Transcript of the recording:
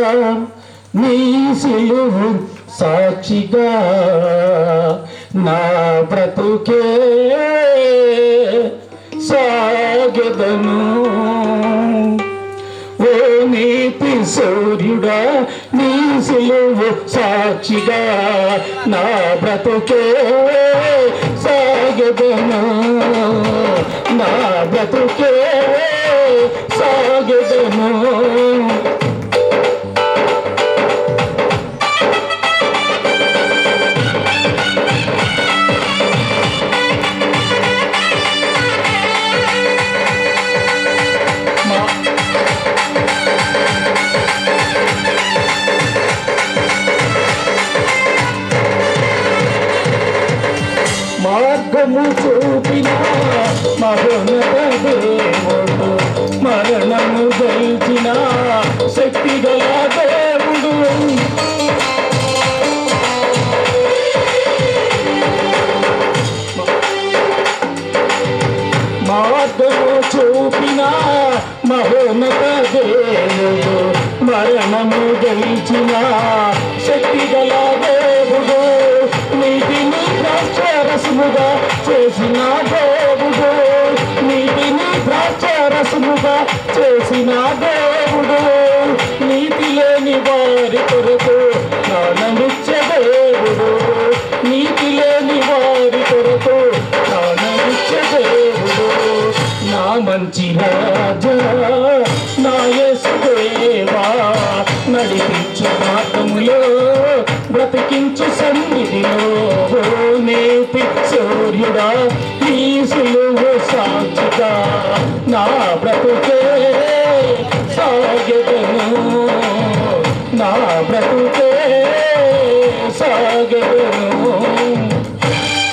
నీ సిలువు సాక్షిగా నా బ్రతుకే సాగదను. ఓ నీతి సూర్యుడా నీ సిలువు సాక్షిగా నా బ్రతుకే సాగదను. నా బ్రతుకే సాగదను. మార్గము చూపిన మరణత దేవుడు మరణము గెలిచిన శక్తి గల దేవుడు. మార్గము చూపిన మహోన్నత దేవుడు మరణము గెలిచిన శక్తి గల దేవుడు. చేసిన దేవుడు నీతిని ద్రాక్షరసముగా చేసిన దేవుడు. నీతి లేని వారి కొరకు ప్రాణమిచ్చే దేవుడు. నీతి లేని వారి కొరకు ప్రాణమిచ్చే దేవుడు. నా మంచి రాజా సాక్షిగా నా బ్రతుకే సాగెదను. నా బ్రతుకే